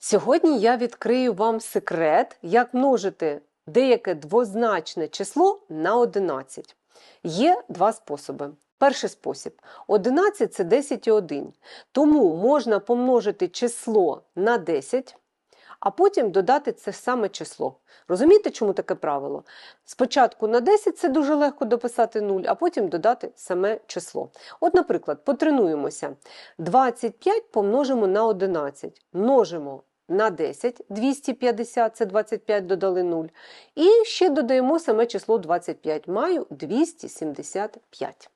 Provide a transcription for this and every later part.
Сьогодні я відкрию вам секрет, як множити деяке двозначне число на 11. Є два способи. Перший спосіб 11 це 10 і 1. Тому можна помножити число на 10, а потім додати це саме число. Розумієте, чому таке правило? Спочатку на 10 це дуже легко дописати 0, а потім додати саме число. От, наприклад, потренуємося. 25 помножимо на 11. Множимо на 10, 250, це 25 додали 0. І ще додаємо саме число 25. Маю 275.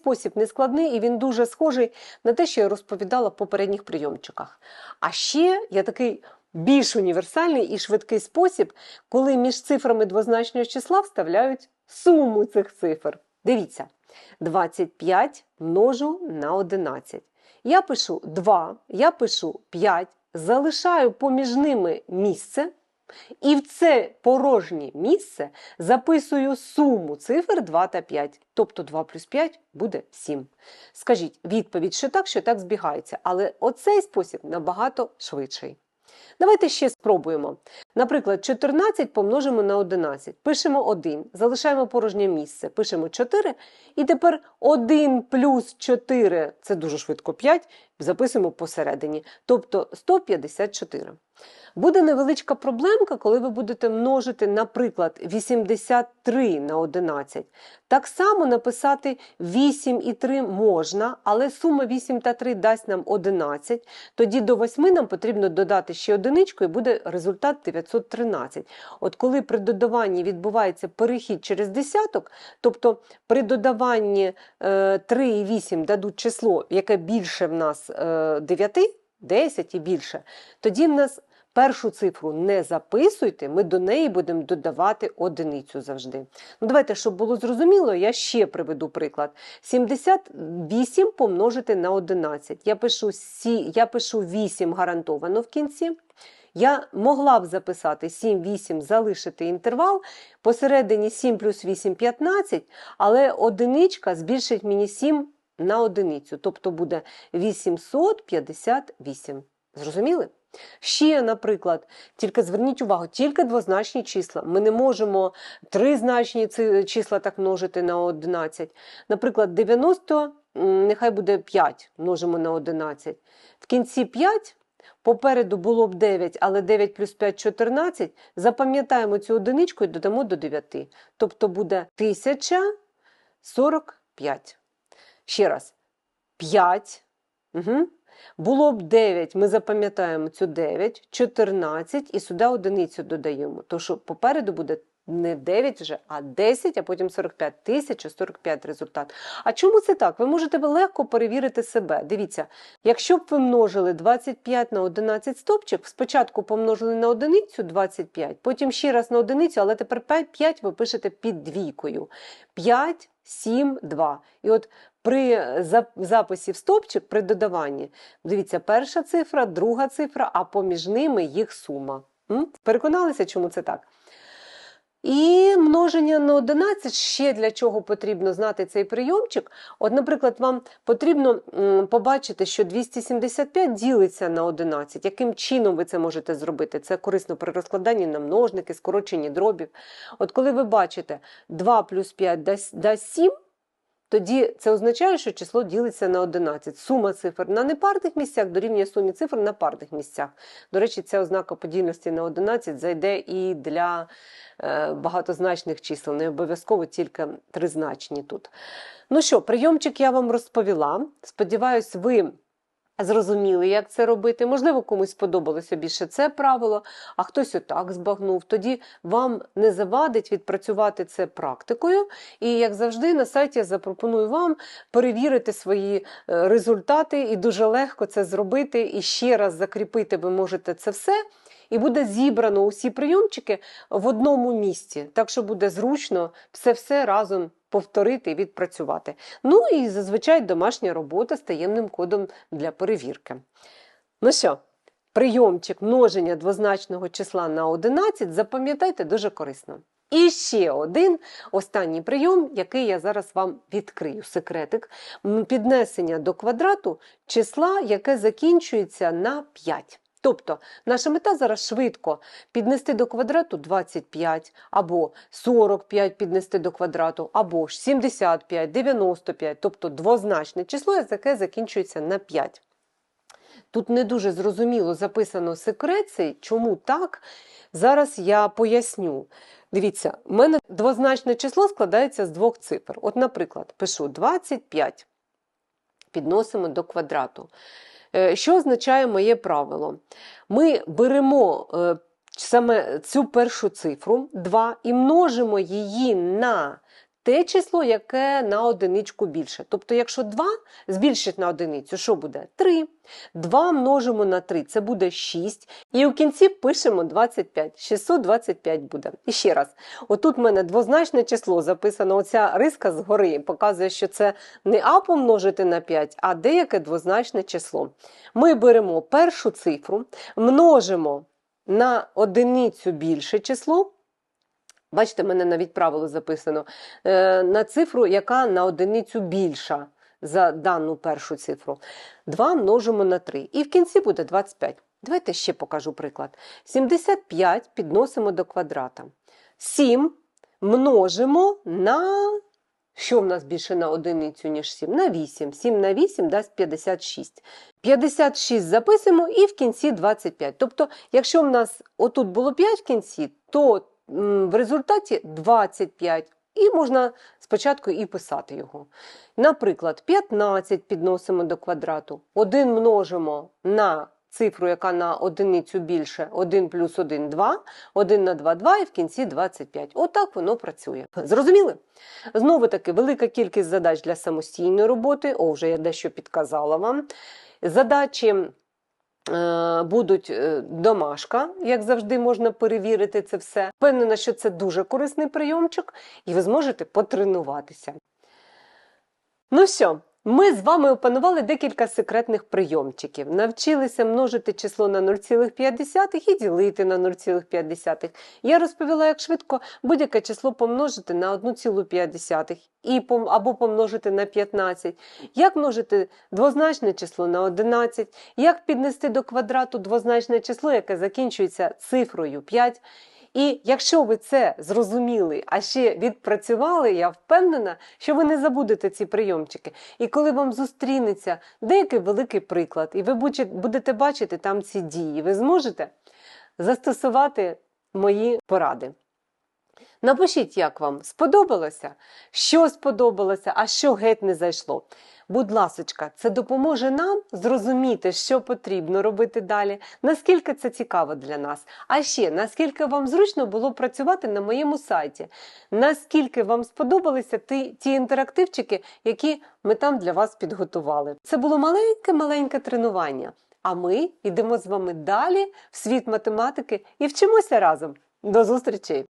Спосіб нескладний і він дуже схожий на те, що я розповідала в попередніх прийомчиках. А ще є такий більш універсальний і швидкий спосіб, коли між цифрами двозначного числа вставляють суму цих цифр. Дивіться, 25 множу на 11. Я пишу 2, я пишу 5, залишаю поміж ними місце. І в це порожнє місце записую суму цифр 2 та 5. Тобто 2 плюс 5 буде 7. Скажіть, відповідь, що так, що так збігається. Але оцей спосіб набагато швидший. Давайте ще спробуємо. Наприклад, 14 помножимо на 11. Пишемо 1, залишаємо порожнє місце, пишемо 4. І тепер 1 плюс 4 це дуже швидко 5, записуємо посередині. Тобто 154. Буде невеличка проблемка, коли ви будете множити, наприклад, 83 на 11. Так само написати 8 і 3 можна, але сума 8 та 3 дасть нам 11. Тоді до 8 нам потрібно додати ще одиничку і буде результат 913. От коли при додаванні відбувається перехід через десяток, тобто при додаванні 3 і 8 дадуть число, яке більше в нас 9, 10 і більше, тоді в нас Першу цифру не записуйте, ми до неї будемо додавати одиницю завжди. Ну, Давайте, щоб було зрозуміло, я ще приведу приклад. 78 помножити на 11. Я пишу, я пишу 8 гарантовано в кінці. Я могла б записати 7, 8, залишити інтервал. Посередині 7 плюс 8 15, але одиничка збільшить мені 7 на одиницю, тобто буде 858. Зрозуміли? Ще, наприклад, тільки зверніть увагу, тільки двозначні числа. Ми не можемо тризначні числа так множити на 11. Наприклад, 90, нехай буде 5, множимо на 11. В кінці 5. Попереду було б 9, але 9 плюс 5 14. Запам'ятаємо цю одиничку і додамо до 9. Тобто буде 1045. Ще раз. 5. Угу. Було б 9, ми запам'ятаємо цю 9, 14 і сюди одиницю додаємо. То що попереду буде не 9 вже, а 10, а потім 45 1045 результат. А чому це так? Ви можете легко перевірити себе. Дивіться, якщо б ви множили 25 на 11 стопчик, спочатку помножили на одиницю 25, потім ще раз на одиницю, але тепер 5, 5 ви пишете під двійкою. 5, 7, 2. І от при записі в стопчик при додаванні, дивіться, перша цифра, друга цифра, а поміж ними їх сума. Переконалися, чому це так? І множення на 11 ще для чого потрібно знати цей прийомчик. От, наприклад, вам потрібно побачити, що 275 ділиться на 11. Яким чином ви це можете зробити? Це корисно при розкладанні на множники, скороченні дробів. От коли ви бачите 2 плюс 5 дасть 7, тоді це означає, що число ділиться на 11. Сума цифр на непарних місцях дорівнює сумі цифр на парних місцях. До речі, ця ознака подільності на 11 зайде і для е, багатозначних чисел, не обов'язково тільки тризначні тут. Ну що, прийомчик я вам розповіла. Сподіваюсь, ви зрозуміли, як це робити. Можливо, комусь сподобалося більше це правило, а хтось отак збагнув. Тоді вам не завадить відпрацювати це практикою. І, як завжди, на сайті я запропоную вам перевірити свої е, результати, і дуже легко це зробити. І ще раз закріпити ви можете це все. І буде зібрано усі прийомчики в одному місці, так що буде зручно все-все разом повторити і відпрацювати. Ну і зазвичай домашня робота з таємним кодом для перевірки. Ну що, прийомчик множення двозначного числа на 11, запам'ятайте дуже корисно. І ще один останній прийом, який я зараз вам відкрию. Секретик піднесення до квадрату числа, яке закінчується на 5. Тобто наша мета зараз швидко піднести до квадрату 25, або 45 піднести до квадрату, або 75, 95, тобто двозначне число, яке закінчується на 5. Тут не дуже зрозуміло записано секрет цей, чому так. Зараз я поясню. Дивіться, в мене двозначне число складається з двох цифр. От, наприклад, пишу 25, підносимо до квадрату. Е, Що означає моє правило? Ми беремо е, саме цю першу цифру 2 і множимо її на те число, яке на одиничку більше. Тобто, якщо 2 збільшить на одиницю, що буде? 3. 2 множимо на 3, це буде 6. І у кінці пишемо 25. 625 буде. І ще раз, отут в мене двозначне число записано, оця риска згори показує, що це не А помножити на 5, а деяке двозначне число. Ми беремо першу цифру, множимо на одиницю більше число. Бачите, мене навіть правило записано е, на цифру, яка на одиницю більша за дану першу цифру. 2 множимо на 3. І в кінці буде 25. Давайте ще покажу приклад. 75 підносимо до квадрата. 7 множимо на. Що в нас більше на одиницю, ніж 7? На 8. 7 на 8 дасть 56. 56 записуємо і в кінці 25. Тобто, якщо в нас отут було 5 в кінці, то в результаті 25. І можна спочатку і писати його. Наприклад, 15 підносимо до квадрату. 1 множимо на цифру, яка на одиницю більше, 1 плюс 1 – 2, 1 на 2 – 2 і в кінці 25. Отак воно працює. Зрозуміли? Знову таки, велика кількість задач для самостійної роботи. О, вже я дещо підказала вам. Задачі будуть е, домашка, як завжди, можна перевірити це все. Впевнена, що це дуже корисний прийомчик, і ви зможете потренуватися. Ну що, ми з вами опанували декілька секретних прийомчиків. Навчилися множити число на 0,5 і ділити на 0,5. Я розповіла, як швидко будь-яке число помножити на 1,5 і або помножити на 15. Як множити двозначне число на 11, як піднести до квадрату двозначне число, яке закінчується цифрою 5. І якщо ви це зрозуміли, а ще відпрацювали, я впевнена, що ви не забудете ці прийомчики. І коли вам зустрінеться деякий великий приклад, і ви будете- бачити там ці дії, ви зможете застосувати мої поради. Напишіть, як вам сподобалося, що сподобалося, а що геть не зайшло. Будь ласочка, це допоможе нам зрозуміти, що потрібно робити далі, наскільки це цікаво для нас. А ще наскільки вам зручно було працювати на моєму сайті, наскільки вам сподобалися ті, ті інтерактивчики, які ми там для вас підготували. Це було маленьке-маленьке тренування. А ми йдемо з вами далі в світ математики і вчимося разом. До зустрічі!